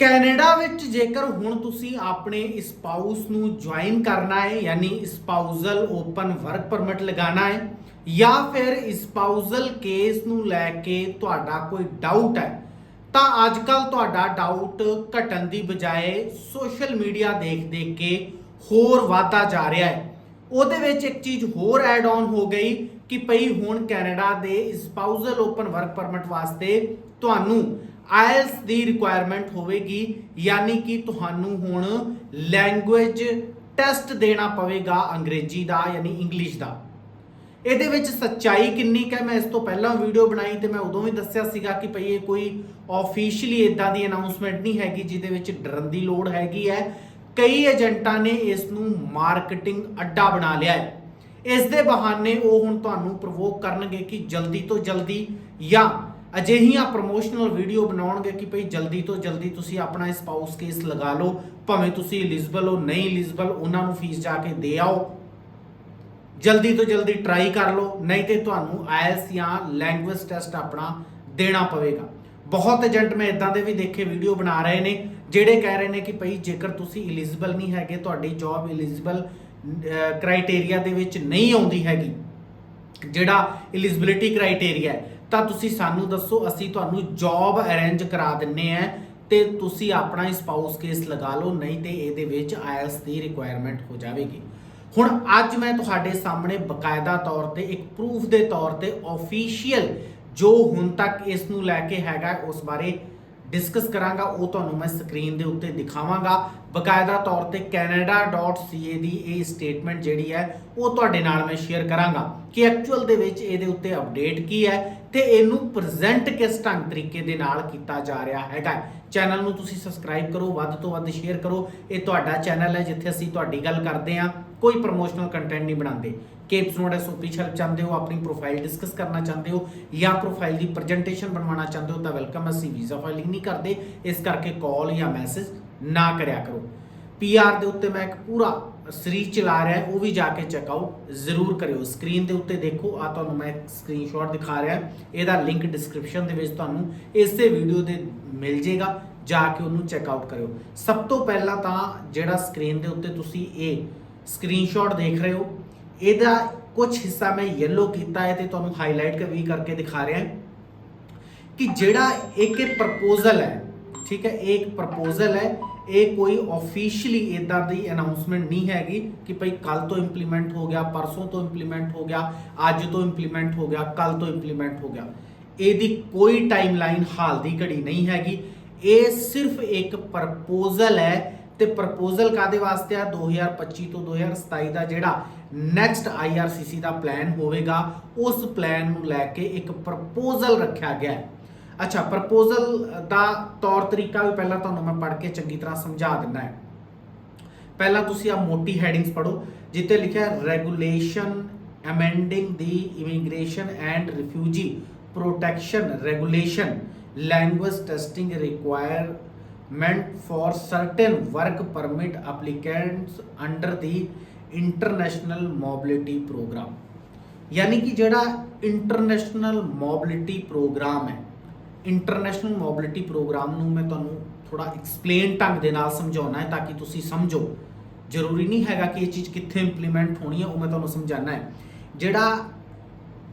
Canada ਵਿੱਚ ਜੇਕਰ ਹੁਣ ਤੁਸੀਂ ਆਪਣੇ ਸਪਾਊਸ ਨੂੰ ਜੁਆਇਨ ਕਰਨਾ ਹੈ, ਯਾਨੀ ਸਪਾਊਜ਼ਲ ਓਪਨ ਵਰਕ ਪਰਮਿਟ ਲਗਾਉਣਾ ਹੈ, ਜਾਂ ਫਿਰ ਸਪਾਊਜ਼ਲ ਕੇਸ ਨੂੰ ਲੈ ਕੇ ਤੁਹਾਡਾ ਕੋਈ ਡਾਊਟ ਹੈ, ਤਾਂ ਅੱਜ ਕੱਲ ਤੁਹਾਡਾ ਡਾਊਟ ਘਟਣ ਦੀ ਬਜਾਏ ਸੋਸ਼ਲ ਮੀਡੀਆ ਦੇਖ ਦੇਖ ਕੇ ਹੋਰ ਵਾਧਾ ਜਾ ਰਿਹਾ ਹੈ। ਉਹਦੇ ਵਿੱਚ ਇੱਕ ਚੀਜ਼ ਹੋਰ ਐਡ ਆਨ ਹੋ ਗਈ ਕਿ ਭਈ ਹੁਣ ਕੈਨੇਡਾ ਦੇ ਸਪਾਊਜ਼ਲ ਓਪਨ ਵਰਕ ਪਰਮਿਟ ਵਾਸਤੇ ਤੁਹਾਨੂੰ ਆਇਲਸ ਦੀ ਰਿਕੁਆਇਰਮੈਂਟ ਹੋਵੇਗੀ, ਯਾਨੀ ਕਿ ਤੁਹਾਨੂੰ ਹੁਣ ਲੈਂਗੁਏਜ ਟੈਸਟ ਦੇਣਾ ਪਵੇਗਾ ਅੰਗਰੇਜ਼ੀ ਦਾ, ਯਾਨੀ ਇੰਗਲਿਸ਼ ਦਾ। ਇਹਦੇ ਵਿੱਚ ਸੱਚਾਈ ਕਿੰਨੀ ਕੁ ਹੈ, ਮੈਂ ਇਸ ਤੋਂ ਪਹਿਲਾਂ ਵੀਡੀਓ ਬਣਾਈ ਤੇ ਮੈਂ ਉਦੋਂ ਵੀ ਦੱਸਿਆ ਸੀਗਾ ਕਿ ਭਈ ਇਹ ਕੋਈ ਆਫੀਸ਼ੀਅਲੀ ਇਦਾਂ ਦੀ ਅਨਾਉਂਸਮੈਂਟ ਨਹੀਂ ਹੈਗੀ ਜਿਹਦੇ ਵਿੱਚ ਡਰਨ ਦੀ ਲੋੜ ਹੈਗੀ ਹੈ। ਕਈ ਏਜੰਟਾਂ ਨੇ ਇਸ ਨੂੰ ਮਾਰਕੀਟਿੰਗ ਅੱਡਾ ਬਣਾ ਲਿਆ ਹੈ। ਇਸ ਦੇ ਬਹਾਨੇ ਉਹ ਹੁਣ ਤੁਹਾਨੂੰ ਪ੍ਰਵੋਕ ਕਰਨਗੇ ਕਿ ਜਲਦੀ ਤੋਂ ਜਲਦੀ ਜਾਂ ਅਜਿਹੀਆਂ ਪ੍ਰੋਮੋਸ਼ਨਲ ਵੀਡੀਓ ਬਣਾਉਣਗੇ ਕਿ ਭਈ ਜਲਦੀ ਤੋਂ ਜਲਦੀ ਤੁਸੀਂ ਆਪਣਾ ਸਪਾਊਸ ਕੇਸ ਲਗਾ ਲਓ, ਭਾਵੇਂ ਤੁਸੀਂ ਐਲਿਜੀਬਲ ਹੋ, ਨਹੀਂ ਐਲਿਜੀਬਲ ਉਹਨਾਂ ਨੂੰ ਫੀਸ ਜਾ ਕੇ ਦੇ ਆਓ। ਜਲਦੀ ਤੋਂ ਜਲਦੀ ਟਰਾਈ ਕਰ ਲਓ, ਨਹੀਂ ਤੇ ਤੁਹਾਨੂੰ ਆਇਲਸ ਜਾਂ ਲੈਂਗੁਏਜ ਟੈਸਟ ਆਪਣਾ ਦੇਣਾ ਪਵੇਗਾ। ਬਹੁਤ ਏਜੰਟ ਮੈਂ ਇਦਾਂ ਦੇ ਵੀ ਦੇਖੇ ਵੀਡੀਓ ਬਣਾ ਰਹੇ ਨੇ, ਜਿਹੜੇ ਕਹਿ ਰਹੇ ਨੇ ਕਿ ਭਈ ਜੇਕਰ ਤੁਸੀਂ ਐਲਿਜੀਬਲ ਨਹੀਂ ਹੈਗੇ, ਤੁਹਾਡੀ ਜੌਬ ਐਲਿਜੀਬਲ ਕ੍ਰਾਈਟੇਰੀਆ ਦੇ ਵਿੱਚ ਨਹੀਂ ਆਉਂਦੀ ਹੈਗੀ, ਜਿਹੜਾ ਐਲਿਜੀਬਿਲਿਟੀ ਕ੍ਰਾਈਟੇਰੀਆ ਹੈ। ਤਾਂ ਤੁਸੀਂ ਸਾਨੂੰ ਦੱਸੋ, ਅਸੀਂ ਤੁਹਾਨੂੰ ਜੌਬ ਅਰੇਂਜ ਕਰਾ ਦਿੰਨੇ ਆ ਤੇ ਤੁਸੀਂ ਆਪਣਾ ਸਪਾਊਸ ਕੇਸ ਲਗਾ ਲਓ, ਨਹੀਂ ਤੇ ਇਹਦੇ ਵਿੱਚ ਆਇਲਸ ਦੀ ਰਿਕੁਆਇਰਮੈਂਟ ਹੋ ਜਾਵੇਗੀ। ਹੁਣ ਅੱਜ ਮੈਂ ਤੁਹਾਡੇ ਸਾਹਮਣੇ ਬਕਾਇਦਾ ਤੌਰ ਤੇ, ਇੱਕ ਪ੍ਰੂਫ ਦੇ ਤੌਰ ਤੇ ਆਫੀਸ਼ੀਅਲ ਜੋ ਹੁਣ ਤੱਕ ਇਸ ਨੂੰ ਲੈ ਕੇ ਹੈਗਾ, ਉਸ ਬਾਰੇ ਡਿਸਕਸ ਕਰਾਂਗਾ, ਉਹ ਤੁਹਾਨੂੰ ਮੈਂ ਸਕਰੀਨ ਦੇ ਉੱਤੇ ਦਿਖਾਵਾਂਗਾ। ਬਕਾਇਦਾ ਤੌਰ ਤੇ canada.ca ਦੀ ਇਹ ਸਟੇਟਮੈਂਟ ਜਿਹੜੀ ਹੈ, ਉਹ ਤੁਹਾਡੇ ਨਾਲ ਮੈਂ ਸ਼ੇਅਰ ਕਰਾਂਗਾ ਕਿ ਐਕਚੁਅਲ ਦੇ ਵਿੱਚ ਇਹਦੇ ਉੱਤੇ ਅਪਡੇਟ ਕੀ ਹੈ ਤੇ ਇਹਨੂੰ ਪ੍ਰੈਜ਼ੈਂਟ ਕਿਸ ਢੰਗ ਤਰੀਕੇ ਦੇ ਨਾਲ ਕੀਤਾ ਜਾ ਰਿਹਾ ਹੈਗਾ ਚੈਨਲ ਨੂੰ ਤੁਸੀਂ ਸਬਸਕ੍ਰਾਈਬ ਕਰੋ, ਵੱਧ ਤੋਂ ਵੱਧ ਸ਼ੇਅਰ ਕਰੋ। ਇਹ ਤੁਹਾਡਾ ਚੈਨਲ ਹੈ ਜਿੱਥੇ ਅਸੀਂ ਤੁਹਾਡੀ ਗੱਲ ਕਰਦੇ ਹਾਂ। ਕੋਈ ਪ੍ਰੋਮੋਸ਼ਨਲ ਕੰਟੈਂਟ ਨਹੀਂ ਬਣਾਉਂਦੇ। ਕੇਪਸ ਨੋਟ ਐਸਓਪੀ ਹੈਲਪ ਚਾਹੁੰਦੇ ਹੋ, ਆਪਣੀ ਪ੍ਰੋਫਾਈਲ ਡਿਸਕਸ ਕਰਨਾ ਚਾਹੁੰਦੇ ਹੋ ਜਾਂ ਪ੍ਰੋਫਾਈਲ ਦੀ ਪ੍ਰੈਜੈਂਟੇਸ਼ਨ ਬਣਵਾਉਣਾ ਚਾਹੁੰਦੇ ਹੋ ਤਾਂ ਵੈਲਕਮ ਅਸੀਂ ਵੀਜ਼ਾ ਫਾਈਲਿੰਗ ਨਹੀਂ ਕਰਦੇ। ਇਸ ਕਰਕੇ ਕਾਲ ਜਾਂ ਮੈਸੇਜ ਨਾ ਕਰਿਆ ਕਰੋ। ਪੀਆਰ ਦੇ ਉੱਤੇ ਮੈਂ ਇੱਕ ਪੂਰਾ ਸੀਰੀਜ਼ ਚਲਾ ਰਿਹਾ ਉਹ ਵੀ ਜਾ ਕੇ ਚੈੱਕ ਆਊਟ ਜ਼ਰੂਰ ਕਰਿਓ। ਸਕਰੀਨ ਦੇ ਉੱਤੇ ਦੇਖੋ ਆ ਤੁਹਾਨੂੰ ਮੈਂ ਇੱਕ ਸਕਰੀਨਸ਼ਾਟ ਦਿਖਾ ਰਿਹਾ। ਇਹਦਾ ਲਿੰਕ ਡਿਸਕ੍ਰਿਪਸ਼ਨ ਦੇ ਵਿੱਚ ਤੁਹਾਨੂੰ ਇਸੇ ਵੀਡੀਓ ਦੇ ਮਿਲ ਜੇਗਾ ਜਾ ਕੇ ਉਹਨੂੰ ਚੈੱਕ ਆਊਟ ਕਰਿਓ। ਸਭ ਤੋਂ ਪਹਿਲਾਂ ਤਾਂ ਜਿਹੜਾ ਸਕਰੀਨ ਦੇ ਉੱਤੇ ਤੁਸੀਂ ਇਹ ਸਕਰੀਨਸ਼ਾਟ ਦੇਖ ਰਹੇ ਹੋ, ਇਹਦਾ ਕੁਝ ਹਿੱਸਾ ਮੈਂ ਯੈਲੋ ਕੀਤਾ ਹੈ ਤੇ ਤੁਹਾਨੂੰ ਹਾਈਲਾਈਟ ਵੀ ਕਰਕੇ ਦਿਖਾ ਰਿਹਾ। ਕਿ ਜਿਹੜਾ ਇੱਕ ਪ੍ਰਪੋਜ਼ਲ ਹੈ ਠੀਕ ਹੈ, ਇਹ ਇੱਕ ਪ੍ਰਪੋਜ਼ਲ ਹੈ। ਇਹ ਕੋਈ ਆਫੀਸ਼ੀਅਲੀ ਇਦਾਂ ਦੀ ਅਨਾਉਂਸਮੈਂਟ ਨਹੀਂ ਹੈਗੀ ਕਿ ਭਈ ਕੱਲ ਤੋਂ ਇੰਪਲੀਮੈਂਟ ਹੋ ਗਿਆ, ਪਰਸੋਂ ਤੋਂ ਇੰਪਲੀਮੈਂਟ ਹੋ ਗਿਆ, ਅੱਜ ਤੋਂ ਇੰਪਲੀਮੈਂਟ ਹੋ ਗਿਆ ਕੱਲ ਤੋਂ ਇੰਪਲੀਮੈਂਟ ਹੋ ਗਿਆ। ਇਹਦੀ ਕੋਈ ਟਾਈਮਲਾਈਨ ਹਾਲ ਦੀ ਘੜੀ ਨਹੀਂ ਹੈਗੀ। ਇਹ ਸਿਰਫ ਇੱਕ ਪ੍ਰਪੋਜ਼ਲ ਹੈ ਤੇ ਪ੍ਰਪੋਜ਼ਲ ਕਾਦੇ ਵਾਸਤੇ ਆ? 2025 ਤੋਂ 2027 ਦਾ ਜਿਹੜਾ ਨੈਕਸਟ IRCC ਦਾ ਪਲਾਨ ਹੋਵੇਗਾ, ਉਸ ਪਲਾਨ ਨੂੰ ਲੈ ਕੇ ਇੱਕ ਪ੍ਰਪੋਜ਼ਲ ਰੱਖਿਆ ਗਿਆ ਹੈ। ਅੱਛਾ ਪ੍ਰਪੋਜ਼ਲ ਦਾ ਤੌਰ ਤਰੀਕਾ ਵੀ ਪਹਿਲਾਂ ਤੁਹਾਨੂੰ ਮੈਂ ਪੜ੍ਹ ਕੇ ਚੰਗੀ ਤਰ੍ਹਾਂ ਸਮਝਾ ਦਿੰਦਾ ਹੈ ਪਹਿਲਾਂ ਤੁਸੀਂ ਆ ਮੋਟੀ ਹੈਡਿੰਗਸ ਪੜੋ ਜਿੱਤੇ ਲਿਖਿਆ ਹੈ regulation amending the immigration and refugee protection regulation language testing requirement for certain work permit applicants under the international mobility programme ਯਾਨੀ ਕਿ ਜਿਹੜਾ ਇੰਟਰਨੈਸ਼ਨਲ ਮੋਬਿਲਿਟੀ ਪ੍ਰੋਗਰਾਮ ਹੈ ਇੰਟਰਨੈਸ਼ਨਲ ਮੋਬਿਲਿਟੀ ਪ੍ਰੋਗਰਾਮ ਨੂੰ ਮੈਂ ਤੁਹਾਨੂੰ ਥੋੜਾ ਐਕਸਪਲੇਨ ਢੰਗ ਦੇ ਨਾਲ ਸਮਝਾਉਣਾ ਹੈ ਤਾਂ ਕਿ ਤੁਸੀਂ ਸਮਝੋ। ਜ਼ਰੂਰੀ ਨਹੀਂ ਹੈਗਾ ਕਿ ਇਹ ਚੀਜ਼ ਕਿੱਥੇ ਇੰਪਲੀਮੈਂਟ ਹੋਣੀ ਹੈ, ਉਹ ਮੈਂ ਤੁਹਾਨੂੰ ਸਮਝਾਣਾ ਹੈ। ਜਿਹੜਾ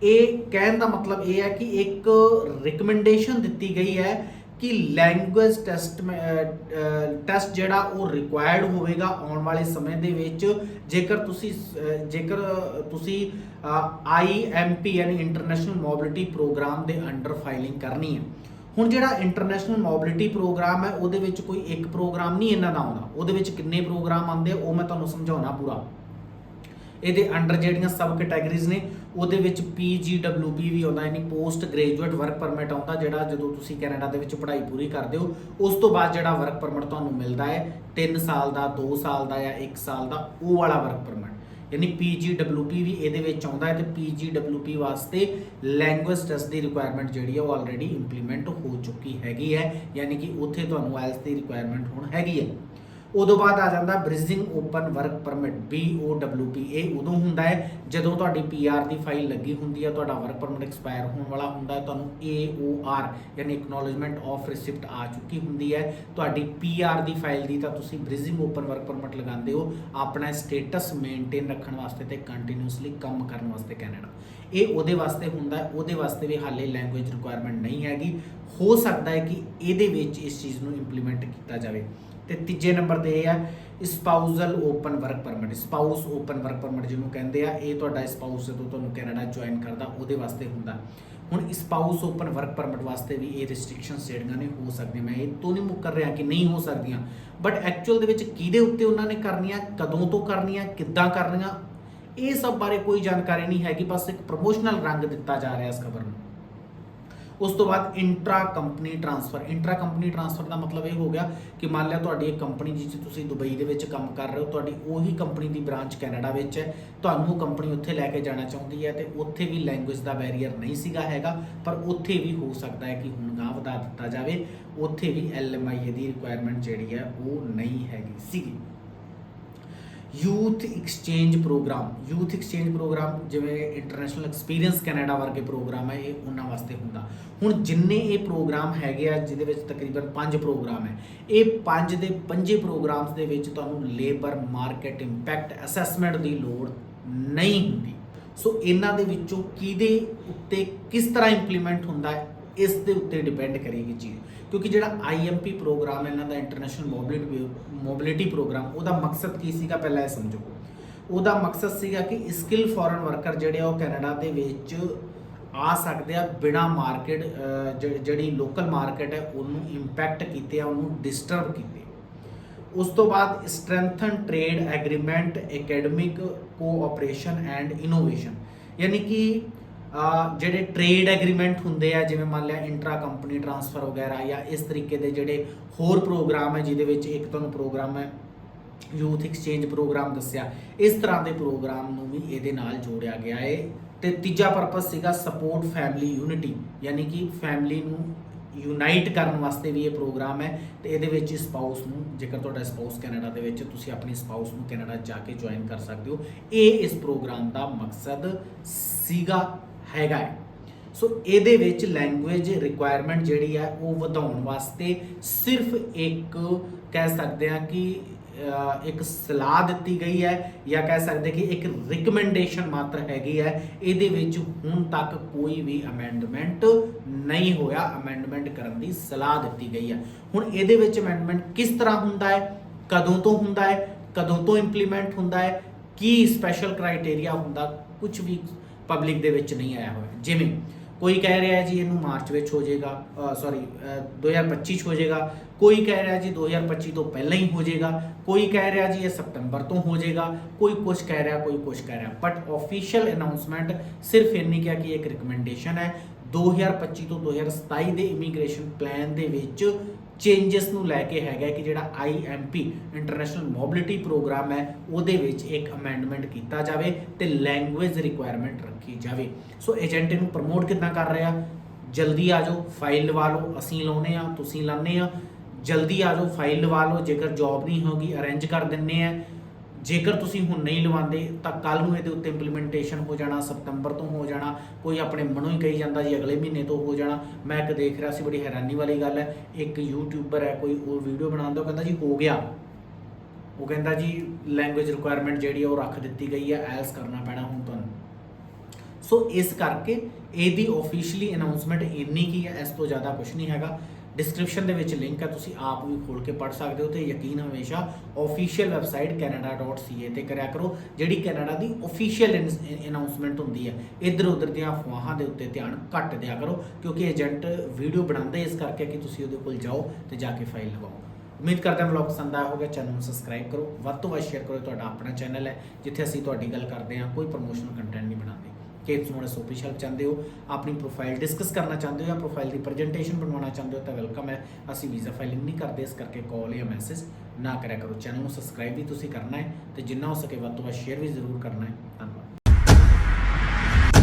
ਇਹ ਕਹਿਣ ਦਾ ਮਤਲਬ ਇਹ ਹੈ ਕਿ ਇੱਕ ਰਿਕਮੈਂਡੇਸ਼ਨ ਦਿੱਤੀ ਗਈ ਹੈ ਕਿ ਲੈਂਗੁਏਜ ਟੈਸਟ ਟੈਸਟ ਜਿਹੜਾ ਉਹ ਰਿਕੁਆਇਰਡ ਹੋਵੇਗਾ ਆਉਣ ਵਾਲੇ ਸਮੇਂ ਦੇ ਵਿੱਚ, ਜੇਕਰ ਤੁਸੀਂ ਜੇਕਰ ਤੁਸੀਂ ਆਈਐਮਪੀ ਯਾਨੀ ਇੰਟਰਨੈਸ਼ਨਲ ਮੋਬਿਲਿਟੀ ਪ੍ਰੋਗਰਾਮ ਦੇ ਅੰਡਰ ਫਾਈਲਿੰਗ ਕਰਨੀ ਹੈ। ਹੁਣ ਜਿਹੜਾ ਇੰਟਰਨੈਸ਼ਨਲ ਮੋਬਿਲਿਟੀ ਪ੍ਰੋਗਰਾਮ ਹੈ, ਉਹਦੇ ਵਿੱਚ ਕੋਈ ਇੱਕ ਪ੍ਰੋਗਰਾਮ ਨਹੀਂ ਇਹਨਾਂ ਦਾ ਆਉਂਦਾ। ਉਹਦੇ ਵਿੱਚ ਕਿੰਨੇ ਪ੍ਰੋਗਰਾਮ ਆਉਂਦੇ ਉਹ ਮੈਂ ਤੁਹਾਨੂੰ ਸਮਝਾਉਣਾ ਪੂਰਾ। ਇਹਦੇ ਅੰਡਰ ਜਿਹੜੀਆਂ ਸਬ ਕੈਟਾਗਰੀਜ਼ ਨੇ ਉਹਦੇ ਵਿੱਚ PGWP ਵੀ ਆਉਂਦਾ, ਯਾਨੀ ਪੋਸਟ ਗ੍ਰੈਜੂਏਟ ਵਰਕ ਪਰਮਿਟ ਆਉਂਦਾ, ਜਿਹੜਾ ਜਦੋਂ ਤੁਸੀਂ ਕੈਨੇਡਾ ਦੇ ਵਿੱਚ ਪੜ੍ਹਾਈ ਪੂਰੀ ਕਰਦੇ ਹੋ, ਉਸ ਤੋਂ ਬਾਅਦ ਜਿਹੜਾ ਵਰਕ ਪਰਮਿਟ ਤੁਹਾਨੂੰ ਮਿਲਦਾ ਹੈ 3 ਸਾਲ ਦਾ 2 ਸਾਲ ਦਾ ਜਾਂ 1 ਸਾਲ ਦਾ, ਉਹ ਵਾਲਾ ਵਰਕ ਪਰਮਿਟ ਯਾਨੀ PGWP ਵੀ ਇਹਦੇ ਵਿੱਚ ਆਉਂਦਾ ਹੈ ਤੇ PGWP ਵਾਸਤੇ ਲੈਂਗੁਏਜ ਟੈਸਟ ਦੀ ਰਿਕੁਆਇਰਮੈਂਟ ਜਿਹੜੀ ਹੈ ਉਹ ਆਲਰੇਡੀ ਇੰਪਲੀਮੈਂਟ ਹੋ ਚੁੱਕੀ ਹੈਗੀ ਹੈ, ਯਾਨੀ ਕਿ ਉੱਥੇ ਤੁਹਾਨੂੰ IELTS ਦੀ ਰਿਕੁਆਇਰਮੈਂਟ ਹੁਣ ਹੈਗੀ ਹੈ। ਉਦੋਂ ਬਾਅਦ ਆ ਜਾਂਦਾ bridging open work permit BOWP ਇਹ ਉਦੋਂ ਹੁੰਦਾ ਹੈ, ਜਦੋਂ ਤੁਹਾਡੀ PR ਦੀ ਫਾਈਲ ਲੱਗੀ ਹੁੰਦੀ ਹੈ ਤੁਹਾਡਾ ਵਰਕ ਪਰਮਿਟ ਐਕਸਪਾਇਰ ਹੋਣ ਵਾਲਾ ਹੁੰਦਾ ਹੈ, ਤੁਹਾਨੂੰ AOR ਯਾਨੀ ਐਕਨੋਲਜਮੈਂਟ ਆਫ ਰਿਸਿਪਟ ਆ ਚੁੱਕੀ ਹੁੰਦੀ ਹੈ। ਤੁਹਾਡੀ PR ਦੀ ਫਾਈਲ ਦੀ ਤਾਂ ਤੁਸੀਂ ਬ੍ਰਿਜਿੰਗ ਓਪਨ ਵਰਕ ਪਰਮਿਟ ਲਗਾਉਂਦੇ ਹੋ, ਆਪਣਾ ਸਟੇਟਸ ਮੇਨਟੇਨ ਰੱਖਣ ਵਾਸਤੇ ਤੇ ਕੰਟੀਨਿਊਸਲੀ ਕੰਮ ਕਰਨ ਵਾਸਤੇ ਕੈਨੇਡਾ ਇਹ ਉਹਦੇ ਵਾਸਤੇ ਹੁੰਦਾ ਹੈ, ਉਹਦੇ ਵਾਸਤੇ ਵੀ ਹਾਲੇ ਲੈਂਗੁਏਜ ਰਿਕੁਆਇਰਮੈਂਟ ਨਹੀਂ ਹੈਗੀ। ਹੋ ਸਕਦਾ ਹੈ ਕਿ ਇਹਦੇ ਵਿੱਚ ਇਸ ਚੀਜ਼ ਨੂੰ ਇੰਪਲੀਮੈਂਟ ਕੀਤਾ ਜਾਵੇ। ਤੇ ਤੀਜੇ ਨੰਬਰ ਤੇ ਇਹ ਹੈ spousal open work permit spouse open work permit ਜਿਹਨੂੰ ਕਹਿੰਦੇ ਆ, ਇਹ ਤੁਹਾਡਾ ਸਪਾਊਸ ਜਦੋਂ ਤੁਹਾਨੂੰ ਕੈਨੇਡਾ ਜੁਆਇਨ ਕਰਦਾ, ਉਹਦੇ ਵਾਸਤੇ ਹੁੰਦਾ। ਹੁਣ ਸਪਾਊਸ ਓਪਨ ਵਰਕ ਪਰਮਿਟ ਵਾਸਤੇ ਵੀ ਇਹ ਰੈਸਟ੍ਰਿਕਸ਼ਨਸ ਜਿਹੜੀਆਂ ਨੇ ਹੋ ਸਕਦੀਆਂ, ਮੈਂ ਇਹ ਤੋਂ ਨਹੀਂ ਮੁੱਕਰ ਰਿਹਾ ਕਿ ਨਹੀਂ ਹੋ ਸਕਦੀਆਂ। ਬਟ ਐਕਚੁਅਲ ਦੇ ਵਿੱਚ ਕਿਹਦੇ ਉੱਤੇ ਉਹਨਾਂ ਨੇ ਕਰਨੀਆਂ, ਕਦੋਂ ਤੋਂ ਕਰਨੀਆਂ, ਕਿੱਦਾਂ ਕਰਨੀਆਂ, ਇਹ ਸਭ ਬਾਰੇ ਕੋਈ ਜਾਣਕਾਰੀ ਨਹੀਂ ਹੈਗੀ, ਬਸ ਇੱਕ ਪ੍ਰੋਮੋਸ਼ਨਲ ਰੰਗ ਦਿੱਤਾ ਜਾ ਰਿਹਾ ਇਸ ਖਬਰ ਨੂੰ। ਉਸ ਤੋਂ ਬਾਅਦ intra company transfer intra company transfer ਦਾ ਮਤਲਬ ਇਹ ਹੋ ਗਿਆ ਕਿ ਮੰਨ ਲਿਆ ਤੁਹਾਡੀ ਇੱਕ ਕੰਪਨੀ ਜਿਸ 'ਚ ਤੁਸੀਂ ਦੁਬਈ ਦੇ ਵਿੱਚ ਕੰਮ ਕਰ ਰਹੇ ਹੋ, ਤੁਹਾਡੀ ਉਹੀ ਕੰਪਨੀ ਦੀ ਬ੍ਰਾਂਚ ਕੈਨੇਡਾ ਵਿੱਚ ਹੈ, ਤੁਹਾਨੂੰ ਉਹ ਕੰਪਨੀ ਉੱਥੇ ਲੈ ਕੇ ਜਾਣਾ ਚਾਹੁੰਦੀ ਹੈ ਤੇ ਉੱਥੇ ਵੀ ਲੈਂਗੁਏਜ ਦਾ ਬੈਰੀਅਰ ਨਹੀਂ ਸੀਗਾ ਹੈਗਾ, ਪਰ ਉੱਥੇ ਵੀ ਹੋ ਸਕਦਾ ਹੈ ਕਿ ਹੁਣ ਗਾਂ ਵਧਾ ਦਿੱਤਾ ਜਾਵੇ, ਉੱਥੇ ਵੀ ਐਲਐਮਆਈ ਦੀ ਰਿਕੁਆਇਰਮੈਂਟ ਜਿਹੜੀ ਹੈ ਉਹ ਨਹੀਂ ਹੈਗੀ ਸੀਗੀ। Youth exchange programme, youth exchange programme ਜਿਵੇਂ ਇੰਟਰਨੈਸ਼ਨਲ ਐਕਸਪੀਰੀਅੰਸ ਕੈਨੇਡਾ ਵਰਗੇ ਪ੍ਰੋਗਰਾਮ ਹੈ, ਇਹ ਉਹਨਾਂ ਵਾਸਤੇ ਹੁੰਦਾ। ਹੁਣ ਜਿੰਨੇ ਇਹ ਪ੍ਰੋਗਰਾਮ ਹੈਗੇ ਆ, ਜਿਹਦੇ ਵਿੱਚ ਤਕਰੀਬਨ 5 ਪ੍ਰੋਗਰਾਮ ਹੈ, ਇਹ 5 ਦੇ ਪੰਜੇ ਪ੍ਰੋਗਰਾਮਸ ਦੇ ਵਿੱਚ ਤੁਹਾਨੂੰ ਲੇਬਰ ਮਾਰਕੀਟ ਇੰਪੈਕਟ ਅਸੈਸਮੈਂਟ ਦੀ ਲੋੜ ਨਹੀਂ ਹੁੰਦੀ। ਸੋ ਇਹਨਾਂ ਦੇ ਵਿੱਚੋਂ ਕਿਹਦੇ ਉੱਤੇ ਕਿਸ ਤਰ੍ਹਾਂ ਇੰਪਲੀਮੈਂਟ ਹੁੰਦਾ ਹੈ ਇਸ ਦੇ ਉੱਤੇ ਡਿਪੈਂਡ ਕਰੇਗੀ ਚੀਜ਼ ਕਿਉਂਕਿ ਜਿਹੜਾ ਆਈਐਮਪੀ ਪ੍ਰੋਗਰਾਮ ਹੈ, ਇਹਨਾਂ ਦਾ ਇੰਟਰਨੈਸ਼ਨਲ ਮੋਬਿਲਿਟੀ ਮੋਬਿਲਿਟੀ ਪ੍ਰੋਗਰਾਮ ਉਹਦਾ ਮਕਸਦ ਕੀ ਸੀਗਾ ਪਹਿਲਾਂ ਇਹ ਸਮਝੋ। ਉਹਦਾ ਮਕਸਦ ਸੀਗਾ ਕਿ ਸਕਿੱਲ ਫੋਰਨ ਵਰਕਰ ਜਿਹੜੇ ਆ, ਉਹ ਕੈਨੇਡਾ ਦੇ ਵਿੱਚ ਆ ਸਕਦੇ ਆ ਬਿਨਾ ਮਾਰਕੀਟ ਜਿਹੜੀ ਲੋਕਲ ਮਾਰਕੀਟ ਹੈ, ਉਹਨੂੰ ਇੰਪੈਕਟ ਕੀਤੇ ਆ, ਉਹਨੂੰ ਡਿਸਟਰਬ ਕੀਤੇ। ਉਸ ਤੋਂ ਬਾਅਦ strengthen trade agreement academic cooperation and innovation ਯਾਨੀ ਕਿ ਜਿਹੜੇ ਟ੍ਰੇਡ ਐਗਰੀਮੈਂਟ ਹੁੰਦੇ ਆ, ਜਿਵੇਂ ਮੰਨ ਲਿਆ ਇੰਟਰਾ ਕੰਪਨੀ ਟਰਾਂਸਫਰ ਵਗੈਰਾ ਜਾਂ ਇਸ ਤਰੀਕੇ ਦੇ ਜਿਹੜੇ ਹੋਰ ਪ੍ਰੋਗਰਾਮ ਹੈ, ਜਿਹਦੇ ਵਿੱਚ ਇੱਕ ਤੁਹਾਨੂੰ ਪ੍ਰੋਗਰਾਮ ਹੈ ਯੂਥ ਐਕਸਚੇਂਜ ਪ੍ਰੋਗਰਾਮ ਦੱਸਿਆ, ਇਸ ਤਰ੍ਹਾਂ ਦੇ ਪ੍ਰੋਗਰਾਮ ਨੂੰ ਵੀ ਇਹਦੇ ਨਾਲ ਜੋੜਿਆ ਗਿਆ ਹੈ ਤੇ ਤੀਜਾ ਪਰਪਸ ਸੀਗਾ ਸਪੋਰਟ ਫੈਮਿਲੀ ਯੂਨਿਟੀ ਯਾਨੀ ਕਿ ਫੈਮਿਲੀ ਨੂੰ ਯੂਨਾਈਟ ਕਰਨ ਵਾਸਤੇ ਵੀ ਇਹ ਪ੍ਰੋਗਰਾਮ ਹੈ, ਤੇ ਇਹਦੇ ਵਿੱਚ ਸਪਾਊਸ ਨੂੰ, ਜੇਕਰ ਤੁਹਾਡਾ ਸਪਾਊਸ ਕੈਨੇਡਾ ਦੇ ਵਿੱਚ, ਤੁਸੀਂ ਆਪਣੀ ਸਪਾਊਸ ਨੂੰ ਕੈਨੇਡਾ ਜਾ ਕੇ ਜੁਆਇਨ ਕਰ ਸਕਦੇ ਹੋ। ਇਹ ਇਸ ਪ੍ਰੋਗਰਾਮ ਦਾ ਮਕਸਦ ਸੀਗਾ। ਹੈਗਾ ਹੈ। ਸੋ ਇਹਦੇ ਵਿੱਚ ਲੈਂਗੁਏਜ ਰਿਕੁਆਇਰਮੈਂਟ ਜਿਹੜੀ ਹੈ ਉਹ ਵਧਾਉਣ ਵਾਸਤੇ ਸਿਰਫ ਇੱਕ ਕਹਿ ਸਕਦੇ ਹਾਂ ਕਿ ਇੱਕ ਸਲਾਹ ਦਿੱਤੀ ਗਈ ਹੈ ਜਾਂ ਕਹਿ ਸਕਦੇ ਕਿ ਇੱਕ ਰਿਕਮੈਂਡੇਸ਼ਨ ਮਾਤਰ ਹੈਗੀ ਹੈ। ਇਹਦੇ ਵਿੱਚ ਹੁਣ ਤੱਕ ਕੋਈ ਵੀ ਅਮੈਂਡਮੈਂਟ ਨਹੀਂ ਹੋਇਆ। ਅਮੈਂਡਮੈਂਟ ਕਰਨ ਦੀ ਸਲਾਹ ਦਿੱਤੀ ਗਈ ਹੈ ਹੁਣ ਇਹਦੇ ਵਿੱਚ ਅਮੈਂਡਮੈਂਟ ਕਿਸ ਤਰ੍ਹਾਂ ਹੁੰਦਾ ਹੈ? ਕਦੋਂ ਤੋਂ ਹੁੰਦਾ ਹੈ? ਕਦੋਂ ਤੋਂ ਇੰਪਲੀਮੈਂਟ ਹੁੰਦਾ ਹੈ? ਕੀ ਸਪੈਸ਼ਲ ਕ੍ਰਾਈਟੇਰੀਆ ਹੁੰਦਾ? ਕੁਝ ਵੀ ਪਬਲਿਕ ਦੇ ਵਿੱਚ ਨਹੀਂ ਆਇਆ ਹੋਇਆ। ਜਿਵੇਂ ਕੋਈ ਕਹਿ ਰਿਹਾ ਹੈ ਜੀ ਇਹਨੂੰ ਮਾਰਚ ਵਿੱਚ ਹੋ ਜਾਏਗਾ ਸੌਰੀ 2025 ਚ ਹੋ ਜਾਏਗਾ, ਕੋਈ ਕਹਿ ਰਿਹਾ ਜੀ 2025 ਤੋਂ ਪਹਿਲਾਂ ਹੀ ਹੋ ਜਾਏਗਾ, ਕੋਈ ਕਹਿ ਰਿਹਾ ਜੀ ਇਹ ਸਤੰਬਰ ਤੋਂ ਹੋ ਜਾਏਗਾ, ਕੋਈ ਕੁਝ ਕਹਿ ਰਿਹਾ, ਕੋਈ ਕੁਝ ਕਹਿ ਰਿਹਾ। ਬਟ ਆਫੀਸ਼ੀਅਲ ਅਨਾਉਂਸਮੈਂਟ ਸਿਰਫ ਇੰਨੀ ਕਿਹਾ ਕਿ ਇੱਕ ਰਿਕਮੈਂਡੇਸ਼ਨ ਹੈ 2025 ਤੋਂ 2027 ਦੇ ਇਮੀਗ੍ਰੇਸ਼ਨ ਪਲਾਨ ਦੇ ਵਿੱਚ ਚੇਂਜਸ ਨੂੰ ਲੈ ਕੇ ਹੈਗਾ ਕਿ ਜਿਹੜਾ IMP ਇੰਟਰਨੈਸ਼ਨਲ ਮੋਬਿਲਿਟੀ ਪ੍ਰੋਗਰਾਮ ਹੈ, ਉਹਦੇ ਵਿੱਚ ਇੱਕ ਅਮੈਂਡਮੈਂਟ ਕੀਤਾ ਜਾਵੇ ਤੇ ਲੈਂਗੁਏਜ ਰਿਕੁਆਇਰਮੈਂਟ ਰੱਖੀ ਜਾਵੇ। ਸੋ ਏਜੰਟ ਨੂੰ ਪ੍ਰਮੋਟ ਕਿੱਦਾਂ ਕਰ ਰਿਹਾ? ਜਲਦੀ ਆ ਜਾਓ ਫਾਈਲ ਲਵਾ ਲਓ, ਅਸੀਂ ਲਾਉਨੇ ਆ, ਤੁਸੀਂ ਲਾਉਂਦੇ ਆ। ਜਲਦੀ ਆ ਜਾਓ ਫਾਈਲ ਲਵਾ ਲਓ, ਜੇਕਰ ਜੌਬ ਨਹੀਂ ਹੋਗੀ ਅਰੇਂਜ ਕਰ ਦਿੰਨੇ ਆ। ਜੇਕਰ ਤੁਸੀਂ ਹੁਣ ਨਹੀਂ ਲਵਾਉਂਦੇ, ਤਾਂ ਕੱਲ ਨੂੰ ਇਹਦੇ ਉੱਤੇ ਇੰਪਲੀਮੈਂਟੇਸ਼ਨ ਹੋ ਜਾਣਾ, ਸਤੰਬਰ ਤੋਂ ਹੋ ਜਾਣਾ, ਕੋਈ ਆਪਣੇ ਮਨੋਂ ਹੀ ਕਹੀ ਜਾਂਦਾ ਜੀ ਅਗਲੇ ਮਹੀਨੇ ਤੋਂ ਹੋ ਜਾਣਾ। ਮੈਂ ਇੱਕ ਦੇਖ ਰਿਹਾ ਸੀ, ਬੜੀ ਹੈਰਾਨੀ ਵਾਲੀ ਗੱਲ ਹੈ, ਇੱਕ ਯੂਟਿਊਬਰ ਹੈ, ਕੋਈ ਉਹ ਵੀਡੀਓ ਬਣਾਉਂਦਾ, ਉਹ ਕਹਿੰਦਾ ਜੀ ਹੋ ਗਿਆ। ਉਹ ਕਹਿੰਦਾ ਜੀ ਲੈਂਗੁਏਜ ਰਿਕੁਆਇਰਮੈਂਟ ਜਿਹੜੀ ਆ, ਉਹ ਰੱਖ ਦਿੱਤੀ ਗਈ ਹੈ ਐਲਸ ਕਰਨਾ ਪੈਣਾ ਹੁਣ ਤੁਹਾਨੂੰ। ਸੋ ਇਸ ਕਰਕੇ ਇਹਦੀ ਆਫੀਸ਼ੀਅਲੀ ਅਨਾਉਂਸਮੈਂਟ ਇੰਨੀ ਕੀ ਹੈ ਇਸ ਤੋਂ ਜ਼ਿਆਦਾ ਕੁਝ ਨਹੀਂ ਹੈਗਾ। ਡਿਸਕ੍ਰਿਪਸ਼ਨ ਦੇ ਵਿੱਚ ਲਿੰਕ ਹੈ ਤੁਸੀਂ ਆਪ ਵੀ ਖੋਲ ਕੇ ਪੜ੍ਹ ਸਕਦੇ ਹੋ ਤੇ ਯਕੀਨ ਹਮੇਸ਼ਾ ਆਫੀਸ਼ੀਅਲ ਵੈਬਸਾਈਟ canada.ca ਤੇ ਕਰਿਆ ਕਰੋ, ਜਿਹੜੀ ਕੈਨੇਡਾ ਦੀ ਆਫੀਸ਼ੀਅਲ ਅਨਾਉਂਸਮੈਂਟ ਹੁੰਦੀ ਹੈ ਇੱਧਰ ਉੱਧਰ ਦੀਆਂ ਅਫਵਾਹਾਂ ਦੇ ਉੱਤੇ ਧਿਆਨ ਘੱਟ ਦਿਆ ਕਰੋ, ਕਿਉਂਕਿ ਏਜੰਟ ਵੀਡੀਓ ਬਣਾਉਂਦੇ ਇਸ ਕਰਕੇ ਕਿ ਤੁਸੀਂ ਉਹਦੇ ਕੋਲ ਜਾਓ ਤੇ ਜਾ ਕੇ ਫਾਈਲ ਲਗਾਓ ਉਮੀਦ ਕਰਦਾ ਹਾਂ ਵਲੌਗ ਪਸੰਦ ਆਇਆ ਹੋਵੇਗਾ ਚੈਨਲ ਨੂੰ ਸਬਸਕ੍ਰਾਈਬ ਕਰੋ, ਵੱਧ ਤੋਂ ਵੱਧ ਸ਼ੇਅਰ ਕਰੋ ਤੁਹਾਡਾ ਆਪਣਾ ਚੈਨਲ ਹੈ, ਜਿੱਥੇ ਅਸੀਂ ਤੁਹਾਡੀ ਗੱਲ ਕਰਦੇ ਹਾਂ, ਕੋਈ ਪ੍ਰੋਮੋਸ਼ਨਲ ਕੰਟੈਂਟ ਨਹੀਂ ਬਣਾਉਂਦੇ। ਕਿ ਤੁਸੀਂ ਹੁਣ ਸੋਪੀਸ਼ਲ ਚਾਹੁੰਦੇ ਹੋ, ਆਪਣੀ ਪ੍ਰੋਫਾਈਲ ਡਿਸਕਸ ਕਰਨਾ ਚਾਹੁੰਦੇ ਹੋ ਜਾਂ ਪ੍ਰੋਫਾਈਲ ਦੀ ਪ੍ਰੈਜੈਂਟੇਸ਼ਨ ਬਣਵਾਉਣਾ ਚਾਹੁੰਦੇ ਹੋ, ਤਾਂ ਵੈਲਕਮ ਹੈ। ਅਸੀਂ ਵੀਜ਼ਾ ਫਾਈਲਿੰਗ ਨਹੀਂ ਕਰਦੇ, ਇਸ ਕਰਕੇ ਕਾਲ ਜਾਂ ਮੈਸੇਜ ਨਾ ਕਰਿਆ ਕਰੋ। ਚੈਨਲ ਨੂੰ ਸਬਸਕ੍ਰਾਈਬ ਵੀ ਤੁਸੀਂ ਕਰਨਾ ਹੈ ਤੇ ਜਿੰਨਾ ਹੋ ਸਕੇ ਵੱਧ ਤੋਂ ਵੱਧ ਸ਼ੇਅਰ ਵੀ ਜ਼ਰੂਰ ਕਰਨਾ ਹੈ। ਧੰਨਵਾਦ।